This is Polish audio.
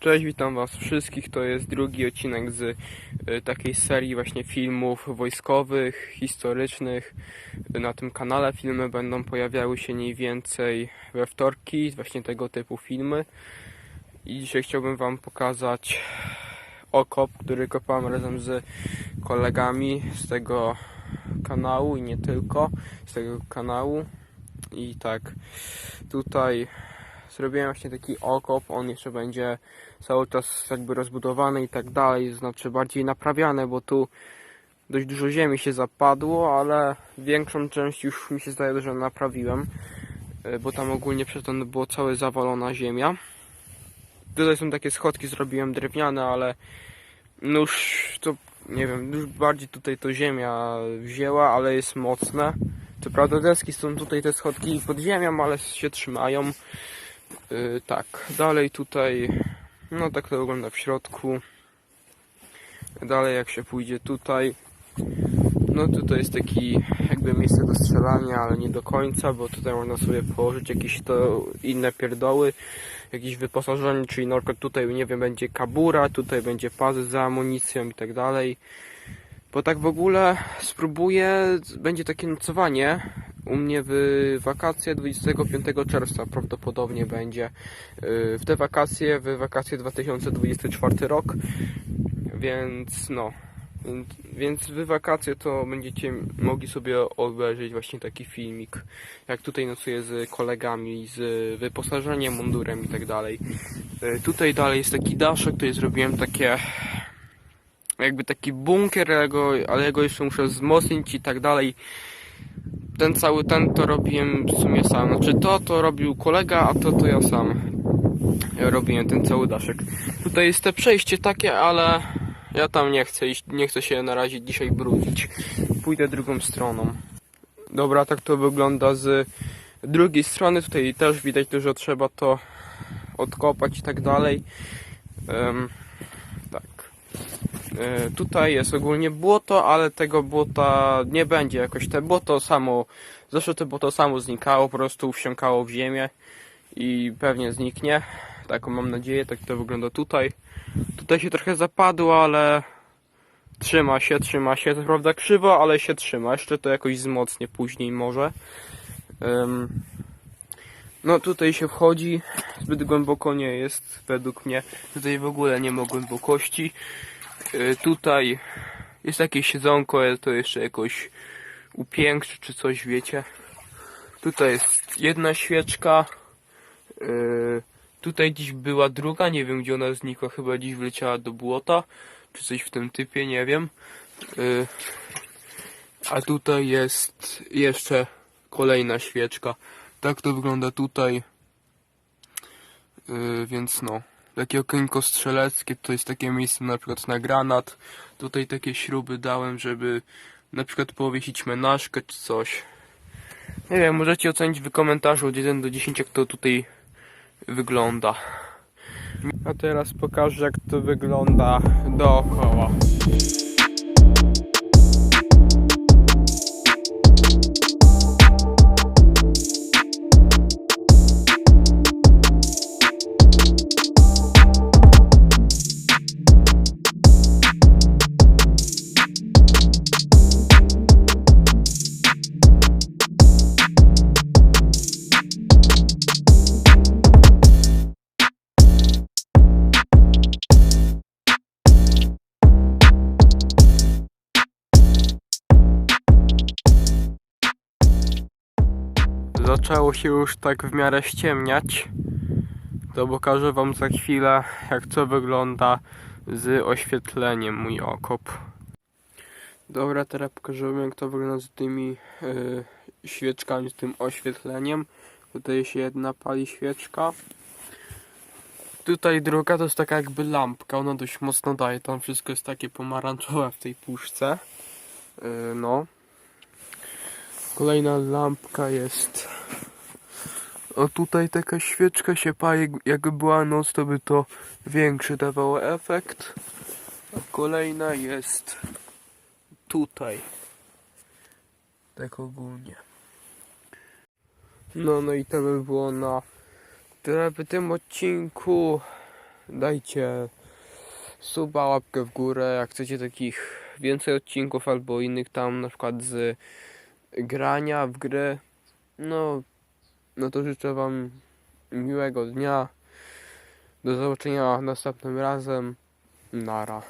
Cześć, witam was wszystkich. To jest drugi odcinek z y, takiej serii właśnie filmów wojskowych, historycznych. Na tym kanale filmy będą pojawiały się mniej więcej we wtorki, właśnie tego typu filmy. I dzisiaj chciałbym wam pokazać okop, który kopałem razem z kolegami z tego kanału i nie tylko z tego kanału. I tak, tutaj zrobiłem właśnie taki okop, on jeszcze będzie cały czas jakby rozbudowany i tak dalej, znaczy bardziej naprawiany, bo tu dość dużo ziemi się zapadło, ale większą część już mi się zdaje, że naprawiłem, y, bo tam ogólnie przedtem było całe zawalona ziemia. Tutaj są takie schodki, zrobiłem drewniane, ale no już to, nie wiem, już bardziej tutaj to ziemia wzięła, ale jest mocne. Co prawda deski są tutaj te schodki pod ziemią, ale się trzymają. Yy, tak, dalej tutaj, no tak to wygląda w środku. Dalej jak się pójdzie tutaj, no tutaj jest taki jakby miejsce do strzelania, ale nie do końca, bo tutaj można sobie położyć jakieś to inne pierdoły, jakieś wyposażenie, czyli przykład tutaj, nie wiem, będzie kabura, tutaj będzie pas za amunicją i tak dalej. Bo tak w ogóle spróbuję, będzie takie nocowanie u mnie w wakacje 25 czerwca prawdopodobnie będzie. Yy, W te wakacje, w wakacje 2024 rok, więc no. Więc- Więc w wakacje to będziecie mogli sobie obejrzeć właśnie taki filmik, jak tutaj nocuję z kolegami, z wyposażeniem, mundurem i tak dalej. Yy, Tutaj dalej jest taki daszek, tutaj zrobiłem takie jakby taki bunkier, ale go, ale go jeszcze muszę wzmocnić i tak dalej. Ten cały ten to robiłem w sumie sam. Znaczy to to robił kolega, a to to ja sam robiłem ten cały daszek. Tutaj jest te przejście takie, ale ja tam nie chcę iść, nie chcę się na razie dzisiaj brudzić. Pójdę drugą stroną. Dobra, tak to wygląda z drugiej strony. Tutaj też widać dużo trzeba to odkopać i tak dalej. E, Tutaj jest ogólnie błoto, ale tego błota nie będzie jakoś. Te błoto samo, zawsze to błoto samo znikało, po prostu wsiąkało w ziemię i pewnie zniknie. Taką mam nadzieję, tak to wygląda tutaj. Tutaj się trochę zapadło, ale trzyma się, trzyma się. To prawda krzywo, ale się trzyma. Jeszcze to jakoś wzmocnię później może. Em, no tutaj się wchodzi, zbyt głęboko nie jest według mnie. Tutaj w ogóle nie ma głębokości. Y, Tutaj jest jakieś siedzonko, ale to jeszcze jakoś upiększy czy coś, wiecie. Tutaj jest jedna świeczka. Y, Tutaj dziś była druga, nie wiem gdzie ona znikła, chyba dziś wleciała do błota, czy coś w tym typie, nie wiem. Y, A tutaj jest jeszcze kolejna świeczka. Tak to wygląda tutaj. Y, Więc no takie okienko strzeleckie, to jest takie miejsce na przykład na granat. Tutaj takie śruby dałem, żeby na przykład powiesić menażkę czy coś. Nie wiem, możecie ocenić w komentarzu od 1 do 10 jak to tutaj wygląda. A teraz pokażę jak to wygląda dookoła. Zaczęło się już tak w miarę ściemniać. To pokażę wam za chwilę jak to wygląda z oświetleniem mój okop. Dobra, teraz pokażę wam jak to wygląda z tymi yy, świeczkami, z tym oświetleniem. Tutaj się jedna pali świeczka. Tutaj druga to jest taka jakby lampka, ona dość mocno daje, tam wszystko jest takie pomarańczowe w tej puszce. Yy, no. Kolejna lampka jest. O tutaj taka świeczka się pali, jakby była noc, to by to większy dawało efekt. A kolejna jest tutaj. Tak ogólnie. No, no i to by było na tyle w tym odcinku. dajcie suba, łapkę w górę, jak chcecie takich więcej odcinków albo innych tam na przykład z grania w gry. No, no to życzę wam miłego dnia. Do zobaczenia następnym razem. Nara.